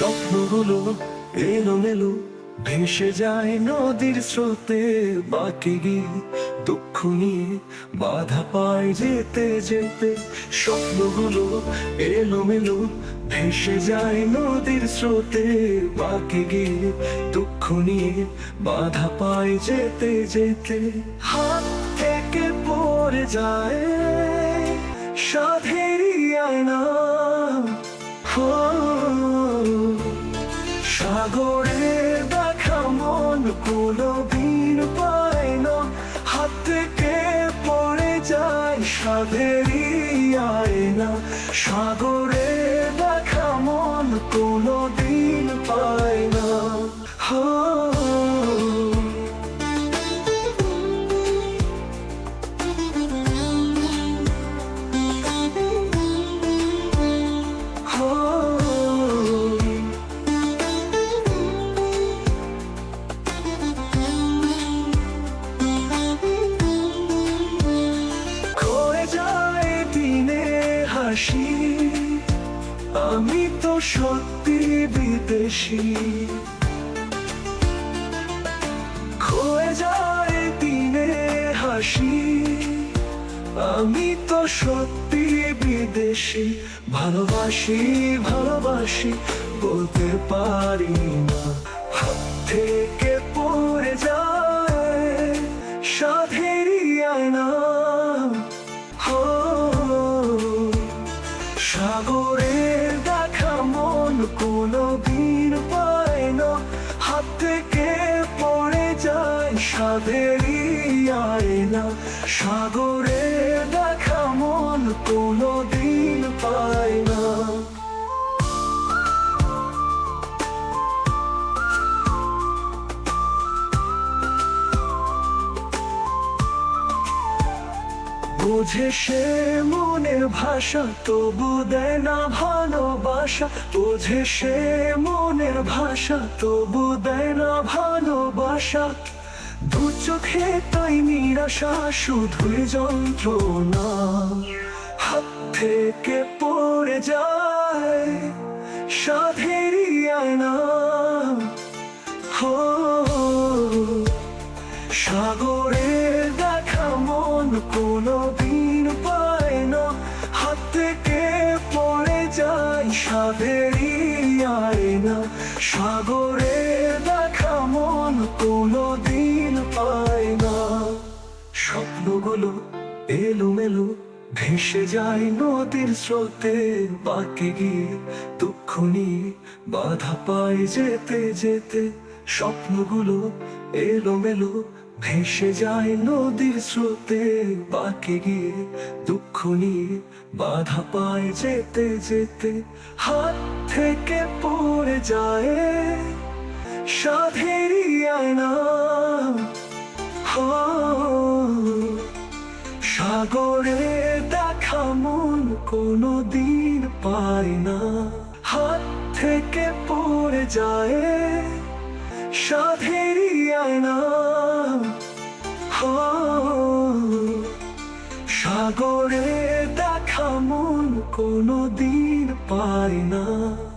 স্বপ্নগুলো এলো মেলো ভেসে যায় নদীর স্রোতে। বাকি দুঃখ নিয়ে বাধা পায় যেতে যেতে। স্বপ্নগুলো এলো মেলো ভেসে যায় নদীর স্রোতে। বাকি দুঃখ নিয়ে বাধা পায় যেতে যেতে। হাত থেকে পড়ে যায় হো সাগরে দেখা মন কোনো দিন পায় না হাত থেকে যায় আয়না। সাগরে হাসি আমি তো সত্যি বিদেশি। খয়ে যায় দিনে হাসি, আমি তো সত্যি বিদেশি। ভালোবাসি ভালোবাসি, বলতে পারি না হাত থেকে। সাগরের দেখা মন কোনো দিন পায় না। হাত থেকে পড়ে যায় সাদেরই আয়না। সাগরের বোঝে সে মনের ভাষা, তবু দেয় না ভালোবাসা। বোঝে সে মনের ভাষা, তবু দেয় না ভালোবাসা। দু চোখে তাই নিরাশা, শুধুই যন্ত্রণা। হাত থেকে পড়ে যায় সাধেরই সাগরের দেখা মন কোনো দিন পায় না। স্বপ্নগুলো এলোমেলো ভেসে যায় নদীর স্রোতে, বাকি গিয়ে দুঃখ নিয়ে বাধা পায় যেতে যেতে। স্বপ্নগুলো এলোমেলো ভেসে যায় নদীর স্রোতে বাকি গিয়ে দুঃখ নিয়ে বাধা পায় যেতে যেতে। হাত থেকে পড়ে যায় সাধেরই আয়না। হো সাগরে দেখা মন কোনো দিন পায় না। হাত থেকে পড়ে যায় সাধেরই আয়না। সাগরে দেখা মন কোনো দিন পায় না।